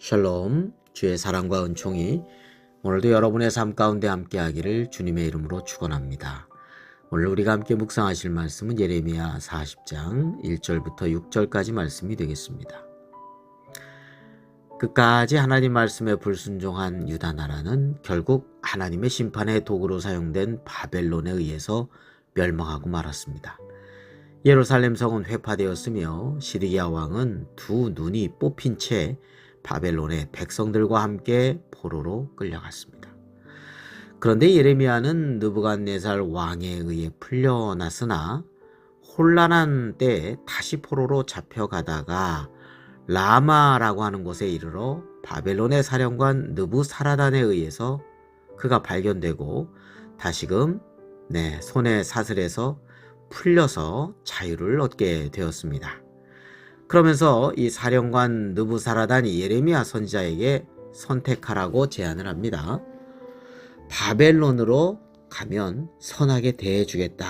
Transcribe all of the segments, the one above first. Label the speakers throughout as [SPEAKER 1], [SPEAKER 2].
[SPEAKER 1] 샬롬, 주의 사랑과 은총이 오늘도 여러분의 삶 가운데 함께 하기를 주님의 이름으로 축원합니다. 오늘 우리가 함께 묵상하실 말씀은 예레미야 40장 1절부터 6절까지 말씀이 되겠습니다. 끝까지 하나님 말씀에 불순종한 유다 나라는 결국 하나님의 심판의 도구로 사용된 바벨론에 의해서 멸망하고 말았습니다. 예루살렘 성은 회파되었으며 시리기아 왕은 두 눈이 뽑힌 채 바벨론의 백성들과 함께 포로로 끌려갔습니다. 그런데 예레미야는 느부갓네살 왕에 의해 풀려났으나 혼란한 때에 다시 포로로 잡혀가다가 라마라고 하는 곳에 이르러 바벨론의 사령관 느부사라단에 의해서 그가 발견되고 다시금 네, 손에 사슬에서 풀려서 자유를 얻게 되었습니다. 그러면서 이 사령관 느부사라단이 예레미야 선지자에게 선택하라고 제안을 합니다. 바벨론으로 가면 선하게 대해주겠다.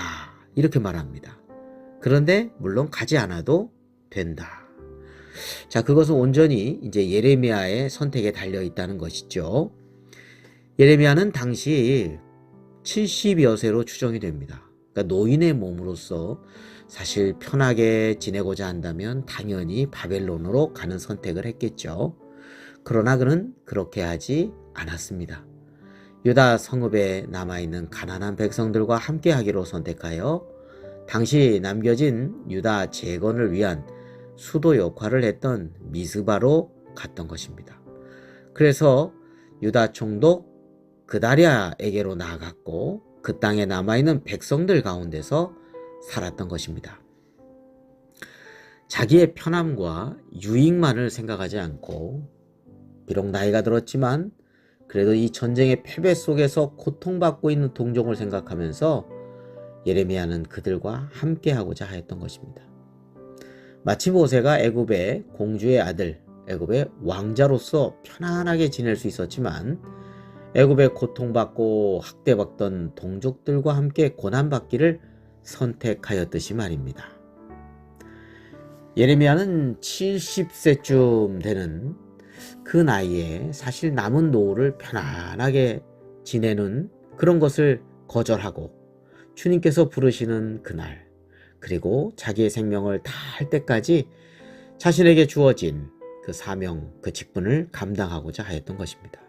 [SPEAKER 1] 이렇게 말합니다. 그런데 물론 가지 않아도 된다. 자, 그것은 온전히 이제 예레미야의 선택에 달려 있다는 것이죠. 예레미야는 당시 70여 세로 추정이 됩니다. 그러니까 노인의 몸으로서 사실 편하게 지내고자 한다면 당연히 바벨론으로 가는 선택을 했겠죠. 그러나 그는 그렇게 하지 않았습니다. 유다 성읍에 남아있는 가난한 백성들과 함께 하기로 선택하여 당시 남겨진 유다 재건을 위한 수도 역할을 했던 미스바로 갔던 것입니다. 그래서 유다 총독 그다리아에게로 나아갔고 그 땅에 남아있는 백성들 가운데서 살았던 것입니다. 자기의 편함과 유익만을 생각하지 않고 비록 나이가 들었지만 그래도 이 전쟁의 패배 속에서 고통받고 있는 동족을 생각하면서 예레미야는 그들과 함께하고자 하였던 것입니다. 마치 모세가 애굽의 공주의 아들, 애굽의 왕자로서 편안하게 지낼 수 있었지만 애굽에 고통받고 학대받던 동족들과 함께 고난받기를 선택하였듯이 말입니다. 예레미야는 70세쯤 되는 그 나이에 사실 남은 노후를 편안하게 지내는 그런 것을 거절하고 주님께서 부르시는 그날 그리고 자기의 생명을 다할 때까지 자신에게 주어진 그 사명, 그 직분을 감당하고자 하였던 것입니다.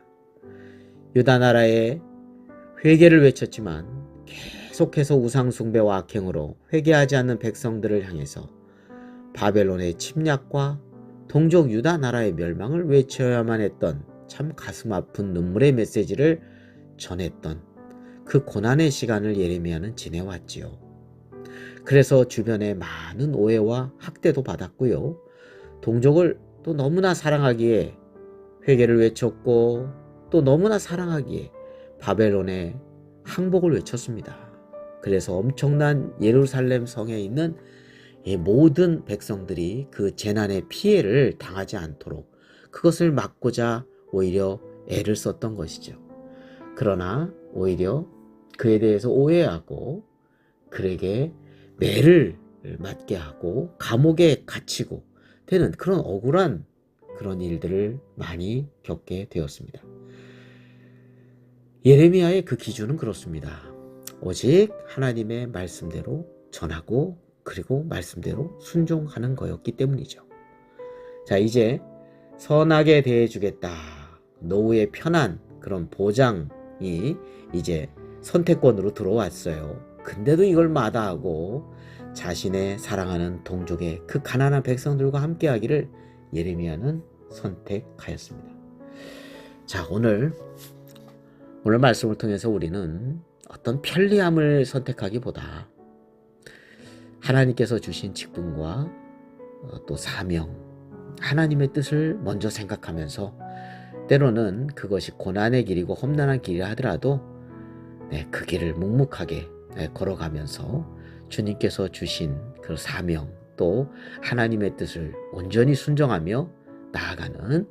[SPEAKER 1] 유다 나라의 회개를 외쳤지만 계속해서 우상숭배와 악행으로 회개하지 않는 백성들을 향해서 바벨론의 침략과 동족 유다 나라의 멸망을 외쳐야만 했던 참 가슴 아픈 눈물의 메시지를 전했던 그 고난의 시간을 예레미야는 지내왔지요. 그래서 주변에 많은 오해와 학대도 받았고요. 동족을 또 너무나 사랑하기에 회개를 외쳤고 또 너무나 사랑하기에 바벨론의 항복을 외쳤습니다. 그래서 엄청난 예루살렘 성에 있는 이 모든 백성들이 그 재난의 피해를 당하지 않도록 그것을 막고자 오히려 애를 썼던 것이죠. 그러나 오히려 그에 대해서 오해하고 그에게 매를 맞게 하고 감옥에 갇히고 되는 그런 억울한 그런 일들을 많이 겪게 되었습니다. 예레미야의 그 기준은 그렇습니다. 오직 하나님의 말씀대로 전하고 그리고 말씀대로 순종하는 거였기 때문이죠. 자, 이제 선하게 대해주겠다. 노후의 편한 그런 보장이 이제 선택권으로 들어왔어요. 근데도 이걸 마다하고 자신의 사랑하는 동족의 그 가난한 백성들과 함께하기를 예레미야는 선택하였습니다. 자, 오늘 오늘 말씀을 통해서 우리는 어떤 편리함을 선택하기보다 하나님께서 주신 직분과 어, 또 사명, 하나님의 뜻을 먼저 생각하면서 때로는 그것이 고난의 길이고 험난한 길이라 하더라도 네, 그 길을 묵묵하게 네, 걸어가면서 주님께서 주신 그 사명 또 하나님의 뜻을 온전히 순정하며 나아가는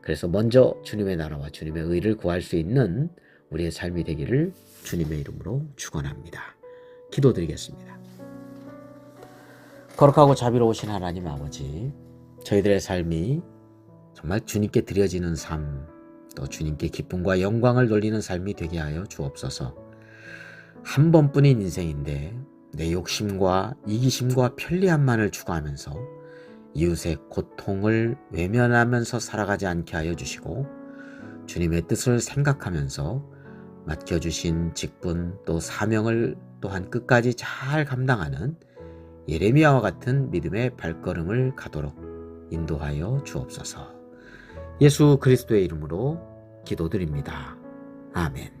[SPEAKER 1] 그래서 먼저 주님의 나라와 주님의 의를 구할 수 있는 우리의 삶이 되기를 주님의 이름으로 축원합니다. 기도드리겠습니다. 거룩하고 자비로우신 하나님 아버지, 저희들의 삶이 정말 주님께 드려지는 삶, 또 주님께 기쁨과 영광을 돌리는 삶이 되게 하여 주옵소서. 한 번뿐인 인생인데 내 욕심과 이기심과 편리함만을 추구하면서 이웃의 고통을 외면하면서 살아가지 않게 하여 주시고 주님의 뜻을 생각하면서 맡겨주신 직분 또 사명을 또한 끝까지 잘 감당하는 예레미야와 같은 믿음의 발걸음을 가도록 인도하여 주옵소서. 예수 그리스도의 이름으로 기도드립니다. 아멘.